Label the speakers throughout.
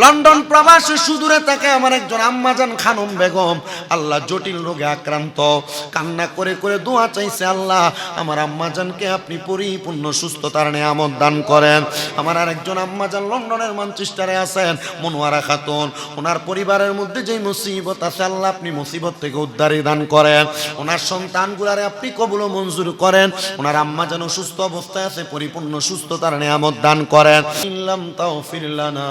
Speaker 1: London প্রবাসে সুদূরে থাকে আমার একজন আম্মাজান খানম বেগম। আল্লাহ জটিল রোগে আক্রান্ত। কান্না করে করে দোয়া চাইছে আল্লাহ। আমার আম্মাজানকে আপনি পরিপূর্ণ সুস্থতার নিয়ামত দান করেন। আমার আরেকজন আম্মাজান লন্ডনের ম্যানচেস্টারে আছেন, মনোয়ারা খাতুন। ওনার পরিবারের মধ্যে যেই মুসিবত আছে, আল্লাহ আপনি মুসিবত থেকে উদ্ধারী দান করেন। ওনার সন্তানগুলারে আপনি কবুল মঞ্জুর করেন। ওনার আম্মা যেন সুস্থ অবস্থায় আছে, পরিপূর্ণ সুস্থতার নিয়ামত দান করেন। ইল্লাম তাও ফিরলানা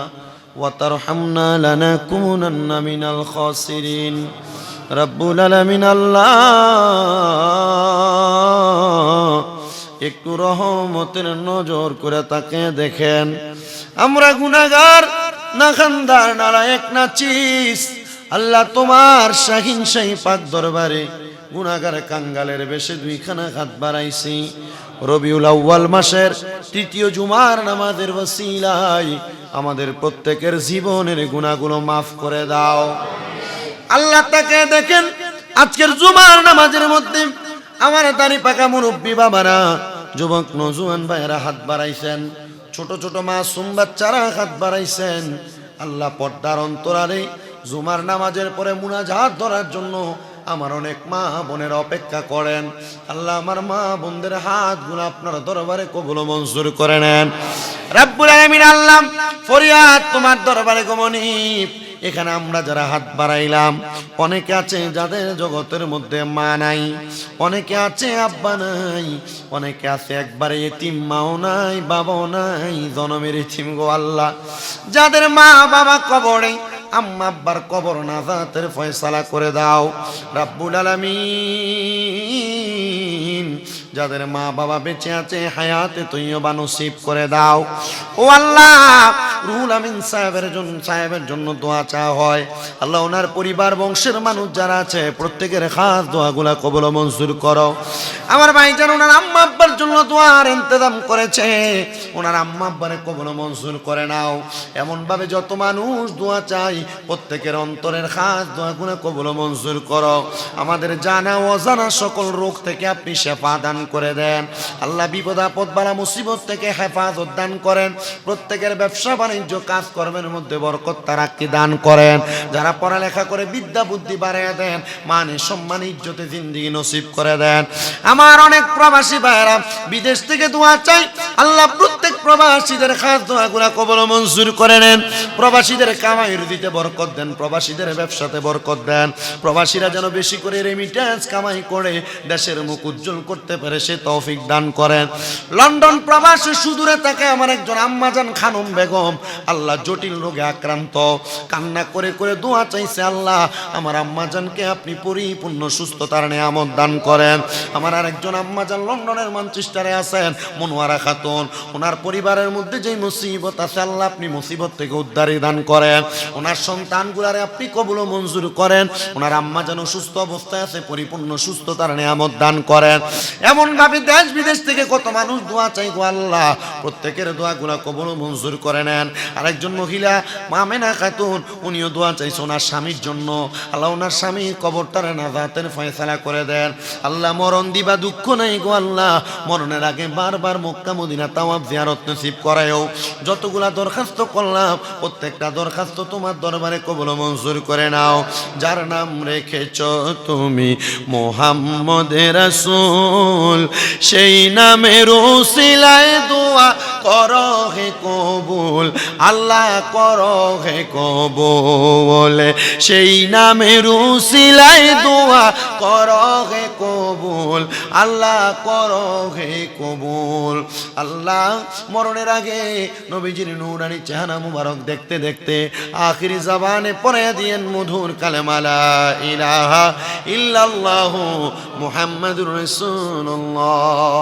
Speaker 1: وترحمنا لنكونن من الخاسرين رب العالمين আল্লাহ একটু রহমতের নজর করে তাকে দেখেন আমরা গুনাগার না খানদার নারায়ক না চিস আল্লাহ তোমার শাহিন শাহী পাক দরবারে গুনাগার কাঙ্গালের বেশে দুইখানা হাত বাড়াইছি রবিউল আউ্বাল মাসের তৃতীয় জুমার নামাজের ওসিলাই আমাদের প্রত্যেকের জীবনের গুণাগুলো মাফ করে দাও। আল্লাহ তাকে দেখেন, আজকের জুমার নামাজের মধ্যে আমার দাড়ি পাকা মুরব্বী বাবারা, যুবক নজুয়ান ভাইয়েরা হাত বাড়াইছেন, ছোট ছোট মাসুম বাচ্চারা হাত বাড়াইছেন। আল্লাহ পর্দার অন্তরারে জুমার নামাজের পরে মুনাজাত ধরার জন্য আমার অনেক মা বোনের অপেক্ষা করেন। আল্লাহ আমার মা বোনদের হাতগুলো আপনার দরবারে কবুল মঞ্জুর করে নেন। আল্লাহ, ফরিয়াদ তোমার দরবারে গমনীপ এখানে আমরা যারা হাত বাড়াইলাম, অনেকে আছে যাদের জগতের মধ্যে মা নাই, অনেকে আছে আব্বা নাই, অনেকে আছে একবারে এতিম মাও নাই, বাবাও নাই, জনমের এতিম গো আল্লাহ। যাদের মা বাবা কবরে আম্মা আব্বার কবর নাজাতের ফয়সালা করে দাও। রাব্বুল আলামিন। যাদের মা বাবা বেঁচে আছে, হায়াতে তৈয়বা নসিব করে দাও। ও আল্লাহ, রুহুল আমিন সাহেবের জন্য সাহেবের জন্য দোয়া চা হয়। আল্লাহ ওনার পরিবার বংশের মানুষ যারা আছে, প্রত্যেকের খাস দোয়াগুলা কবল মঞ্জুর করো। আমার ভাইজান ওনার আম্মা আব্বার জন্য দোয়ার ইন্তজাম করেছে, ওনার আম্মা আব্বারে কবল মঞ্জুর করে নাও। এমনভাবে যত মানুষ দোয়া চাই প্রত্যেকের অন্তরের খাস দোয়াগুলো কবল মঞ্জুর করো। আমাদের জানা অজানা সকল রোগ থেকে আপনি শেফা দান করে দেন। আল্লাহ বিপদ, আপদ বালা মুসিবত থেকে হেফাজত দান করেন। প্রত্যেকের ব্যবসা বাণিজ্য, কাজ কর্মের মধ্যে বরকত তারা কি দান করেন। যারা পড়ালেখা করে বিদ্যা, বুদ্ধি বাড়িয়ে দেন মানে সম্মান, ইজ্জতে জিন্দিগি নসিব করে দেন। আমার অনেক প্রবাসী ভাইয়েরা, বিদেশ থেকে দোয়া চাই আল্লাহ প্রত্যেক প্রবাসীদের খাস দোয়াগুলা কবল মঞ্জুর করে নেন। প্রবাসীদের কামাইয়ের দিতে বরকত দেন, প্রবাসীদের ব্যবসাতে বরকত দেন। প্রবাসীরা যেন বেশি করে রেমিটেন্স কামাই করে, দেশের মুখ উজ্জ্বল করতে পারে সে তৌফিক দান করেন। লন্ডন প্রবাসে সুদূরে থাকে আমার একজন আম্মাজান খানম বেগম। আল্লাহ জটিল রোগে আক্রান্ত। কান্না করে করে দোয়া চাইছে আল্লাহ, আমার আম্মাজানকে আপনি পরিপূর্ণ সুস্থতার নিয়ামত দান করেন। আমার আরেকজন আম্মাজান লন্ডনের ম্যানচেস্টারে আছেন, মনোয়ারা খাতুন। ওনার পরিবারের মধ্যে যে মুসিবত আছে, আল্লাহ আপনি মুসিবত থেকে উদ্ধারী দান করেন। ওনার সন্তানগুলারে আপনি কবুল মঞ্জুর করেন। ওনার আম্মা যেন সুস্থ অবস্থায় আছে, পরিপূর্ণ সুস্থতার নিয়ামত দান করেন। এমন ভাবে দেশ বিদেশ থেকে কত মানুষ দোয়া চাই গো আল্লাহ। প্রত্যেকের দোয়াগুলা কবুল মঞ্জুর করে নেন। আরেকজন মহিলা, মামেনা খাতুন, উনিও দোয়া চাইছে ওনার স্বামীর জন্য। আল্লাহ ওনার স্বামীর কবরটারে নাজাতের ফয়সালা করে দেন। আল্লাহ মরণ দিবা দুঃখ নাই গো আল্লাহ। মরণের আগে বারবার মক্কা মদিনা তাওয়াব জিয়ারত নসিব করায়ও যতগুলা দরখাস্ত করলাম, প্রত্যেকটা দরখাস্ত তোমার দরবারে কবল মঞ্জুর করে নাও। যার নাম রেখেছ তুমি মোহাম্মদের রাসূল, সেই নামের উসিলায় দোয়া করো হে কবুল, আল্লাহ করো হে কবুল, সেই নামের উসিলায় দোয়া করো হে কবুল, আল্লাহ করো হে কবুল আল্লাহ, মরণের আগে নবীজির নুরানি চেহারা মুবারক দেখতে দেখতে আখির জবানে পরে দিয়েন মধুর কালেমালা ইলাহা ইল্লাল্লাহু মুহাম্মাদুর রাসূলুল্লাহ।